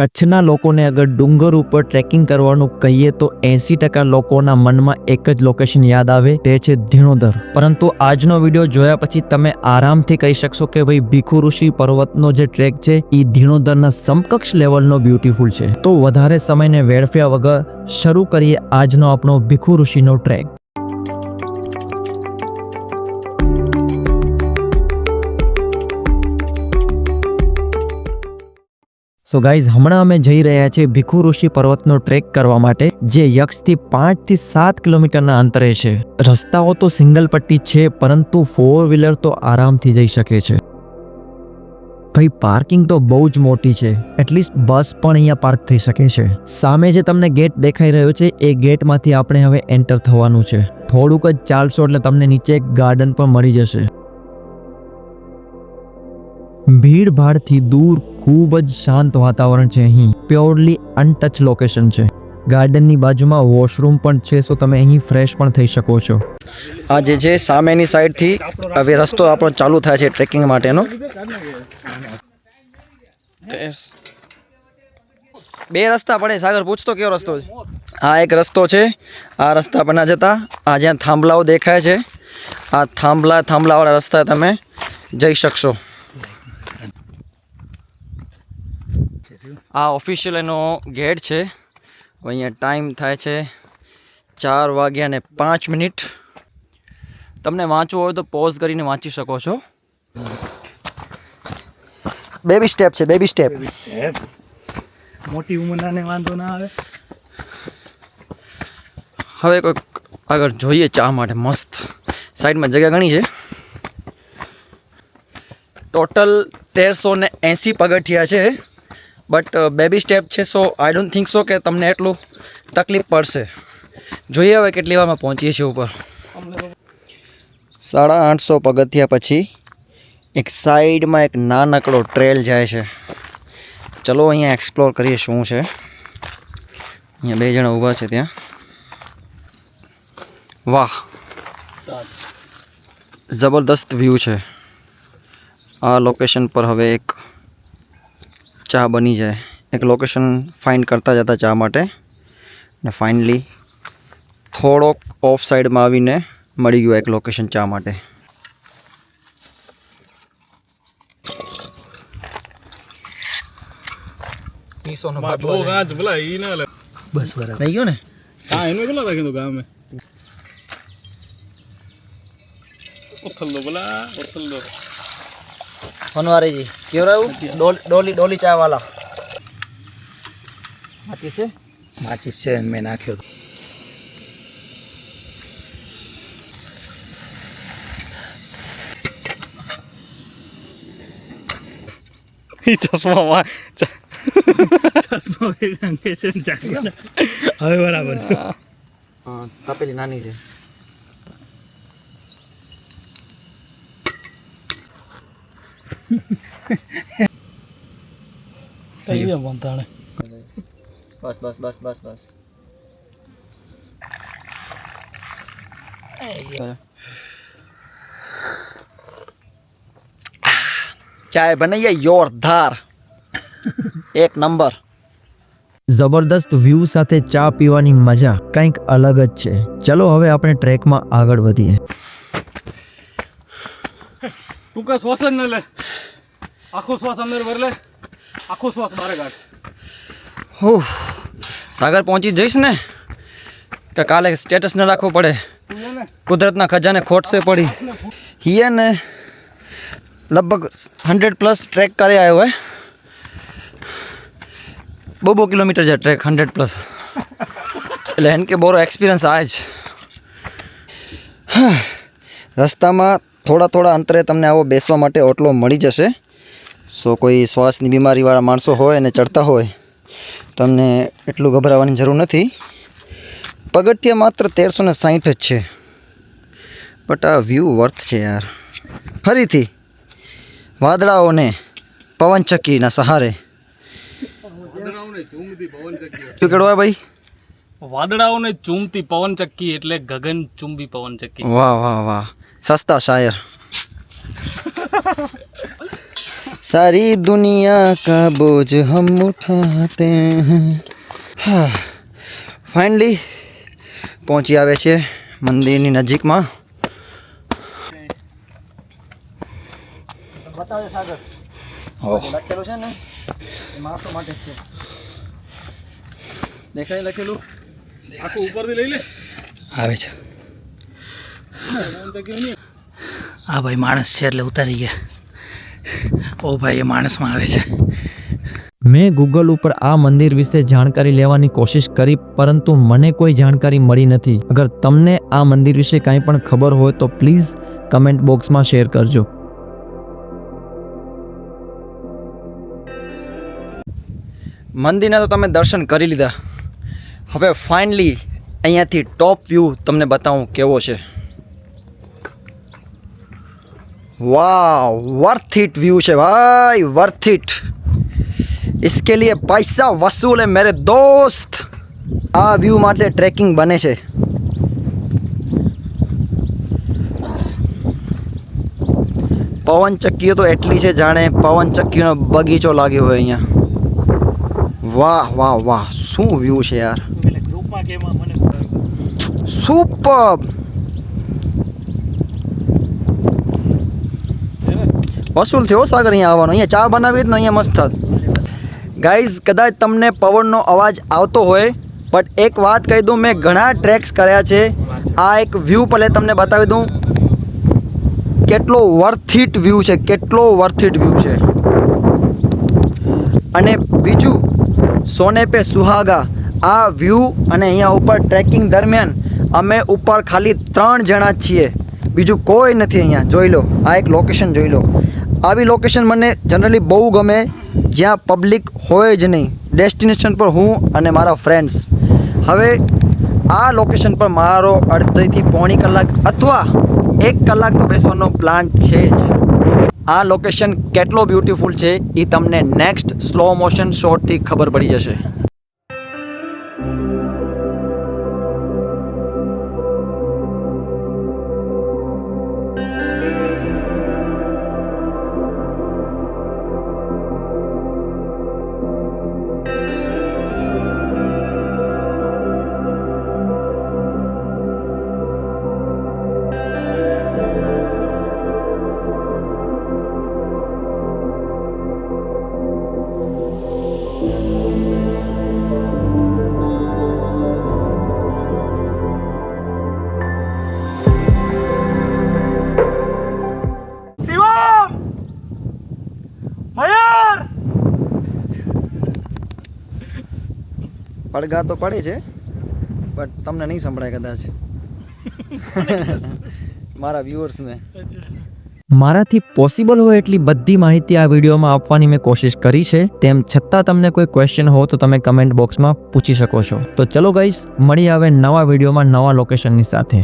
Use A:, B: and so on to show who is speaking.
A: કચ્છના લોકોને અગર ડુંગર ઉપર ટ્રેકિંગ કરવાનું કહીએ તો એંસી ટકા લોકોના મનમાં એક જ લોકેશન યાદ આવે, તે છે ધીણોધર. પરંતુ આજનો વીડિયો જોયા પછી તમે આરામથી કહી શકશો કે ભાઈ ભીખુ ઋષિ પર્વતનો જે ટ્રેક છે એ ધીણોધરના સમકક્ષ લેવલનો બ્યુટીફુલ છે. તો વધારે સમયને વેડફ્યા વગર શરૂ કરીએ આજનો આપણો ભીખુ ઋષિનો ટ્રેક સો ગાઈઝ હમણાં અમે જઈ રહ્યા છીએ ભીખુ ઋષિ પર્વતનો ટ્રેક કરવા માટે, જે યક્ષથી પાંચથી સાત કિલોમીટરના અંતરે છે. રસ્તાઓ તો સિંગલ પટ્ટી છે, પરંતુ ફોર વ્હીલર તો આરામથી જઈ શકે છે. ભાઈ પાર્કિંગ તો બહુ જ મોટી છે. એટલીસ્ટ બસ પણ અહીંયા પાર્ક થઈ શકે છે. સામે જે તમને ગેટ દેખાઈ રહ્યો છે, એ ગેટમાંથી આપણે હવે એન્ટર થવાનું છે. થોડુંક જ ચાલશો એટલે તમને નીચે ગાર્ડન પણ મળી જશે. ભીડ ભાડથી દૂર ખૂબ જ શાંત વાતાવરણ છે અહીં. પ્યોરલી અનટચ લોકેશન છે. ગાર્ડનની બાજુમાં વોશરૂમ પણ છે, સો તમે અહીં ફ્રેશ પણ થઈ શકો છો.
B: આ જે છે, સામેની સાઈડથી હવે રસ્તો આપણો ચાલુ થાય છે ટ્રેકિંગ માટેનો. બે રસ્તા પડે સાગર, પૂછતો કયો રસ્તો છે? આ એક રસ્તો છે. આ રસ્તા પરના જતા. આ જ્યાં થાંભલાઓ દેખાય છે, આ થાંભલા, થાંભલાવાળા રસ્તા તમે જઈ શકશો. આ ઓફિશિયલ એનો ગેટ છે. અહીંયા ટાઈમ થાય છે ચાર વાગ્યા ને પાંચ મિનિટ. તમને વાંચવું હોય તો પોઝ કરીને વાંચી શકો છો. બેબી સ્ટેપ છે બેબી સ્ટેપ
C: મોટી ઉંમરનાને વાંધો ના આવે.
B: હવે કોઈક આગળ જોઈએ ચા માટે મસ્ત. સાઈડમાં જગ્યા ઘણી છે. ટોટલ તેરસો ને એંસી પગથિયા છે. બટ બેબી સ્ટેપ છે સો આઈ ડોન્ટ થિંક સો કે તમને એટલું તકલીફ પડશે. જોઈએ હવે કેટલી વારમાં પહોંચીએ છીએ ઉપર. સાડા આઠસો પગથિયા પછી એક સાઈડમાં એક નાનકડો ટ્રેલ જાય છે. ચલો અહીંયા એક્સપ્લોર કરીએ શું છે. અહીંયા બે જણા ઊભા છે ત્યાં. વાહ. જબરદસ્ત વ્યૂ છે. આ લોકેશન પર હવે એક ચા બની જાય. એક લોકેશન ફાઇન્ડ કરતા જતા ચા માટે. ને ફાઇનલી થોડોક ઓફ સાઈડમાં આવીને મળી ગયું એક લોકેશન ચા માટે. બસ બરાબર થઈ ગયો ને?
C: હા એનું કેટલા ગામે ઉથલ દો
B: ફનવારી જી કેવું રહ્યું? ડોલી ડોલી ચા વાલા સાચી છે?
C: માચીસ છે મેં નાખ્યો ચશ્મામાં ચશ્મા. હવે બરાબર છે.
B: તપેલી નાની છે.
C: ગયા બંધાણે
B: બસ બસ બસ બસ બસ. ચાય બનાવીએ જોરદાર એક નંબર.
A: જબરદસ્ત વ્યૂ સાથે ચા પીવાની મજા કંઈક અલગ જ છે. ચલો હવે આપણે ટ્રેકમાં આગળ વધીએ.
C: ટૂંકા શ્વાસ જ ન લે. આખો શ્વાસ અંદર ભર લે. આખો શ્વાસ બહાર કાઢ.
B: હો સાગર પહોંચી જઈશ ને? કે કાલે સ્ટેટસ ન રાખવું પડે. કુદરતના ખજાને ખોટશે પડી. હિયે ને લગભગ હંડ્રેડ પ્લસ ટ્રેક કરી આવ્યો હોય બહુ બહુ કિલોમીટર છે ટ્રેક હંડ્રેડ પ્લસ એટલે એમ કે બોરો એક્સપિરિયન્સ આવે જ. રસ્તામાં થોડા થોડા અંતરે તમને આવો બેસવા માટે ઓટલો મળી જશે. સો કોઈ શ્વાસની બીમારીવાળા માણસો હોય અને ચડતા હોય તમને એટલું ગભરાવાની જરૂર નથી. પગથિયા માત્ર તેરસો ને સાહીઠ જ છે. બટ આ વ્યૂ વર્થ છે યાર. ફરીથી વાદળાઓને પવનચક્કીના સહારે. શું કેળવા ભાઈ.
C: વાદળાઓને ચૂમતી પવનચક્કી એટલે ગગન ચુંબી પવનચક્કી.
B: વાહ વાહ વાહ. સસ્તા શાયર सारी दुनिया का बोझ हम उठाते हैं હા ફાઇનલી પહોંચી આવે છે મંદિરની નજીકમાં બતાવે સાગર લખેલું છે ને એ માણસો માટે જ છે દેખાય લખેલું
C: આખું ઉપરથી લઈ લે
D: આવે છે
C: આમ તો કેવું નહીં.
D: આ ભાઈ માણસ છે એટલે ઉતારી ગયા. ઓ ભાઈ એ માણસમાં આવે છે.
A: મેં ગૂગલ ઉપર આ મંદિર વિશે જાણકારી લેવાની કોશિશ કરી પરંતુ મને કોઈ જાણકારી મળી નથી. અગર તમને આ મંદિર વિશે કાંઈ પણ ખબર હોય તો પ્લીઝ કમેન્ટ બોક્સમાં શેર કરજો.
B: મંદિરના તો તમે દર્શન કરી લીધા. હવે ફાઇનલી અહીંયાથી ટોપ વ્યૂ તમને બતાવું કેવો છે. વાવ વર્થ ઇટ વ્યૂ છે ભાઈ વર્થ ઇટ इसके लिए पैसा वसूल है मेरे दोस्त આ વ્યૂ માટે ટ્રેકિંગ બને છે પવન ચક્કીઓ તો એટલી છે જાણે પવન ચક્કીનો બગીચો લાગ્યો હોય અહીંયા વાહ વાહ વાહ શું વ્યૂ છે યાર
D: ગ્રુપમાં કે એમાં મને
B: સુપર વસૂલ થયો સાગર અહીંયા આવવાનો. અહીંયા ચા બનાવી જ ને અહીંયા મસ્ત થાત. ગાઈઝ કદાચ તમને પવનનો અવાજ આવતો હોય બટ એક વાત કહી દઉં, મેં ઘણા ટ્રેક્સ કર્યા છે. આ એક વ્યૂ પહેલે તમને બતાવી દઉં. કેટલો વર્થિટ વ્યૂ છે, કેટલો વર્થિટ વ્યૂ છે. અને બીજું, સોને પે સુહાગા. આ વ્યૂ અને અહીંયા ઉપર ટ્રેકિંગ દરમિયાન અમે ઉપર ખાલી ત્રણ જણા છીએ. બીજું કોઈ નથી અહીંયા. જોઈ લો, આ એક લોકેશન જોઈ લો. આવી લોકેશન મને જનરલી બહુ ગમે જ્યાં પબ્લિક હોય જ નહીં. ડેસ્ટિનેશન પર હું અને મારા ફ્રેન્ડ્સ હવે આ લોકેશન પર મારો અડધીથી પોણી કલાક અથવા એક કલાક તો બેસવાનો પ્લાન છે જ. આ લોકેશન કેટલો બ્યુટીફુલ છે એ તમને નેક્સ્ટ સ્લો મોશન શોટથી ખબર પડી જશે. પડઘા તો પડે છે બટ તમને નહીં સંભળાય કદાચ. મારા વ્યુઅર્સને.
A: મારાથી પોસિબલ હોય એટલી બધી માહિતી આ વિડીયોમાં આપવાની મેં કોશિશ કરી છે. તેમ છતાં તમને કોઈ ક્વેશ્ચન હો તો તમે કમેન્ટ બોક્સમાં પૂછી શકો છો. તો ચલો ગાઈસ મળી આવે નવા વિડીયોમાં નવા લોકેશનની સાથે.